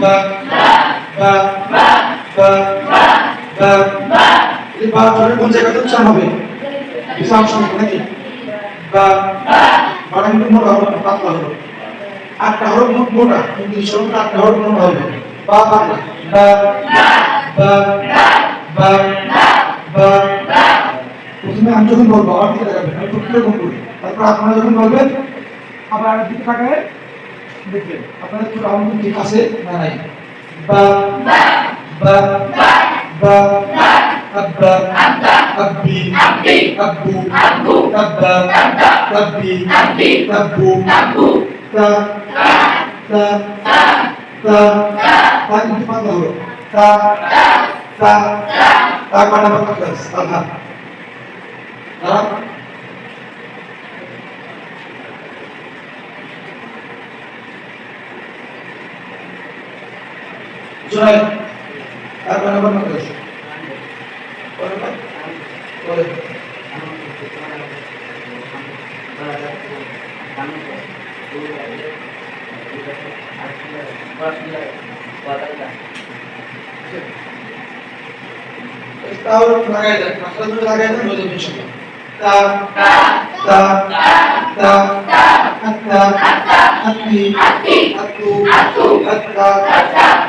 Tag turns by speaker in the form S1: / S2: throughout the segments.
S1: বা বা বা বা এই বা কোন জায়গাতে উচ্চারণ হবে অংশ হবে নাকি বা বাটা কিন্তু মোটা হবে পাতলা আটটা হরফ মোট মোটা কিন্তু আটটা হরফ মোটা হবে বা পাতলা বা বা বা বা প্রথমে আমি যখন বলব, আমার দিকে আমি তারপর আপনারা যখন বলবেন, আবার দিকে তাকায় দেখবেন আপনাদের তো রাউন্ড ঠিক আছে না নাই বা বা বা আব্বা আব্বি আব্বু আব্বা আব্বি আব্বু তা তা তা তা কিন্তু পাতলা হলো তা তা তা কাটা পাতলা ক্লাস আধা জয় আর বানাবার না করেছে তাহলে লাগাই দেন মাথার জন্য লাগাই দেন বলে দিন সবাই তা তা তা তা হাত্তা হাত্তি হাত্তু হাত্তু হাত্তা হাত্তা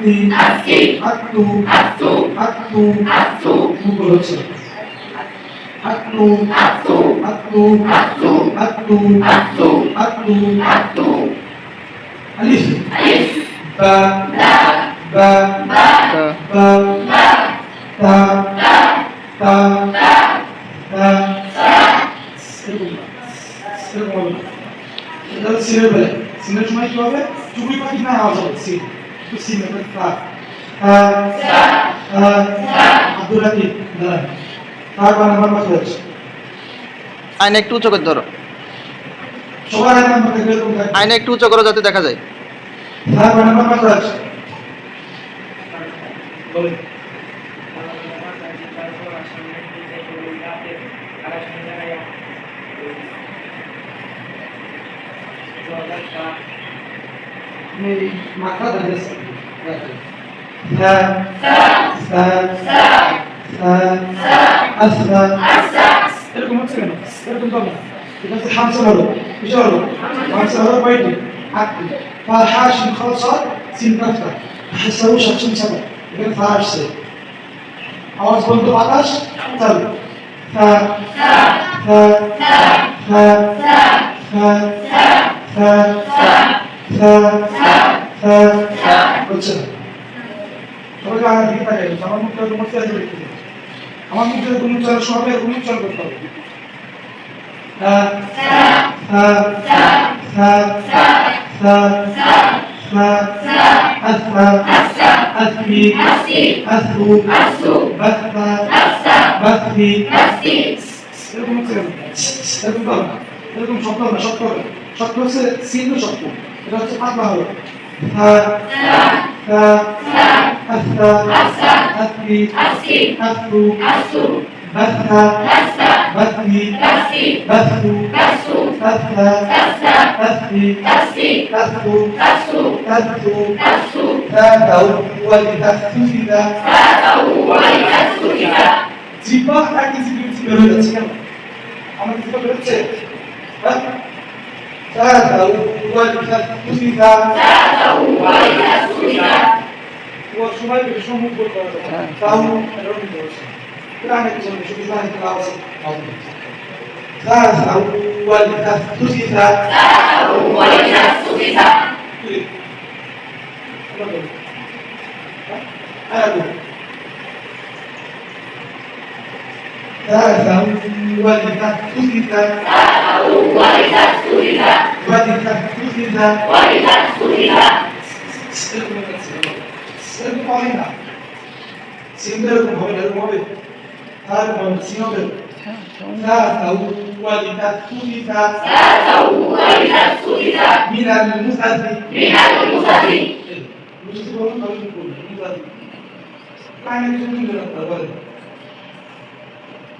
S1: আত্তা আত্তি আত্তু আত্তু মুখ হচ্ছে আত্তু আত্তু আত্তু আত্তু আলিফ বা বা বা তা তা তা এরকম না। এরকম হবে না। এটা হচ্ছে সিনের বেলা সিনের সময় কি হবে চুপড়ি পাখি না আওয়াজ হবে Kusina kan fa. Fa. Sa. দাঁড়ান তারপর নাম্বার কত হচ্ছে
S2: একটু উঁচু করে ধরো
S1: সবার
S2: একটু উঁচু করো যাতে দেখা যায়
S1: মাথা ثاء ثاء ثاء ثاء أثنى إلكم مكسرين إلكم ضمن إلكم حمسة مرة بجارة حمسة مرة بيدي عقل فالحاش من خلصة سين نفتة حسوا شخصين سبع إلكم فهاش سي عوز بندو عطاش تل ثاء ثاء ثاء ثاء ثاء ثاء ثاء ثاء ثاء হচ্ছে না সবাই আমার দিকে তাকাই তুমি সবাই তুমি করতে হবে এরকম শব্দ না শব্দ শব্দ হচ্ছে সিন্ধু শব্দ এটা হচ্ছে পাতলা হলো জিব্বা নাকি জিব্বা বেরোয় যাচ্ছে কেন আমাদের জিব্বা বেরোচ্ছে হ্যাঁ ساسوا والكسوسة ساسوا والكسوسة وشمال بيشوفوا كل قرار فهم الرب الدوسي يعني كذا بيشوف اسمها الكلاوس ساسوا والكسوسة ساسوا والكسوسة أنا أقول وإذا سئل وإذا سئل এরকম হবে না সিমটা এরকম হবে না এরকম হবে তার হবে সিম হবে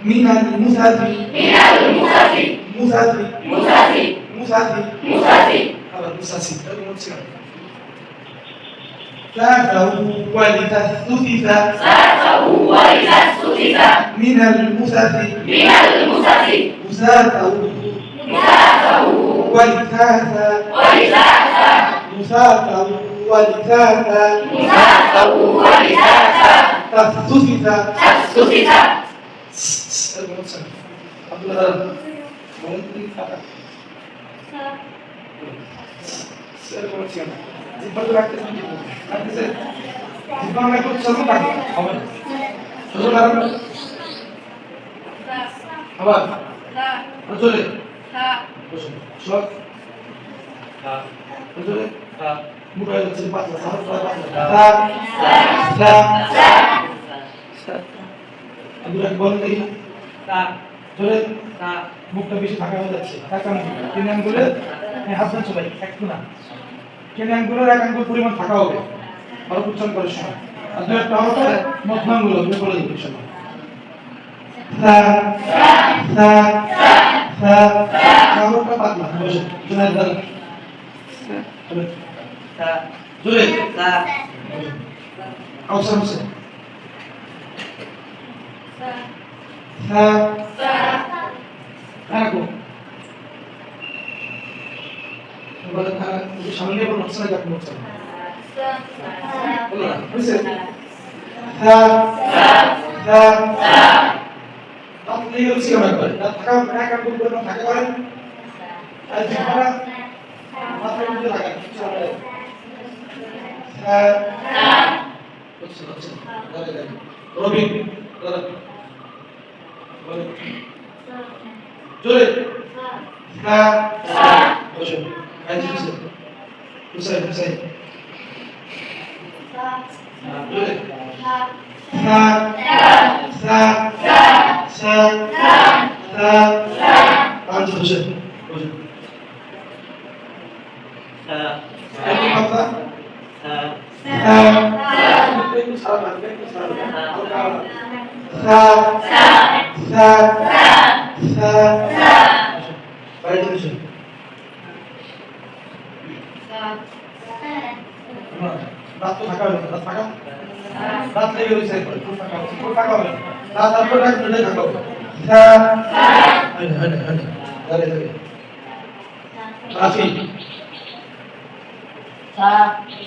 S1: মিনাল মুসাফি মিনাল মুসাফি মুসাফি মুসাফি المثاثي مثاثي هذا المثاثي المثاثي ساقه وإذا استثث ساقه وإذا استثث من المثث من المثث مساته مساته ولثاثا ولثاثا مساته ولثاثا مساته ولثاثا تستثث تستثث عبد الله ممكن আবার চলে সব চলে হ্যাঁ মুখে যাচ্ছে। পাতলা সাহস পাতলা বল দেখি চলে মুখটা বেশি ফাঁকা হয়ে যাচ্ছে। ফাঁকা মুখ তিন আঙ্গুলে হাত ধরে সবাই একটু না। তিন আঙ্গুলের এক আঙ্গুল পরিমাণ ফাঁকা হবে? ভালো উচ্চারণ করার সময়। আর দু একটা হবে মধ্য আঙ্গুল হবে, বলে দিবে সময় চলে আউসার হোসেন সা থাকো সামনে বলো হচ্ছে না যাক না বলো না বুঝছে করে এক করে থাকা করেন আর জিহ্বা মাথার মধ্যে লাগা দাদা রবি দাদা বলে জোরে। সা বসো Aí diz você. Não sei, não sei. Onde você? Hoje. Quer me passar? Sa, sa, sa, sa, sa. রাত তো থাকা হবে না, রাত থাকা রাত লেগে রয়েছে একবার খুব থাকা হবে খুব থাকা হবে রাত তারপর রাত ধরে থাকা হবে সা হ্যাঁ হ্যাঁ হ্যাঁ দাঁড়িয়ে দাঁড়িয়ে রাফি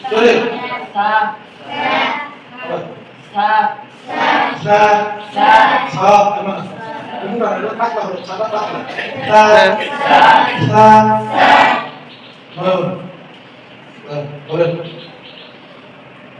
S1: চলে আবার সা সা এমন এমন না এটা থাকবা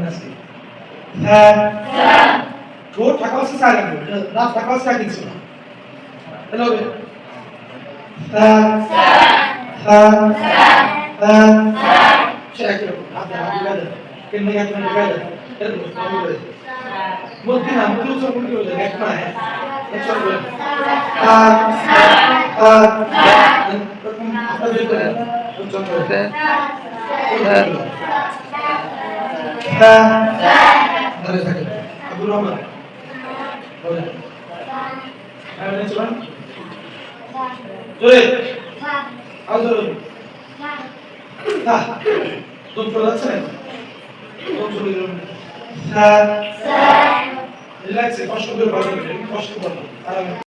S1: নাসি হ্যাঁ ঠোঁট থাকা হচ্ছে সাইলেন্ট রাত থাকা হচ্ছে কিছু না হ্যালো হ্যাঁ হ্যাঁ হ্যাঁ চেক কেন না আপনি গাদা এরকম করে বলতে না উচ্চারণ করতে হবে এক না এক চল বলে আ আ এরকম আপনাদের করে উচ্চারণ করে হ্যাঁ ধরে থাকে আব্দুর রহমান বলেন হ্যাঁ বলেন চলুন জোরে আও জোরে হ্যাঁ দম চলে যাচ্ছে না হ্যাঁ রিল্যাক্সে কষ্ট করে ভালো কষ্ট করো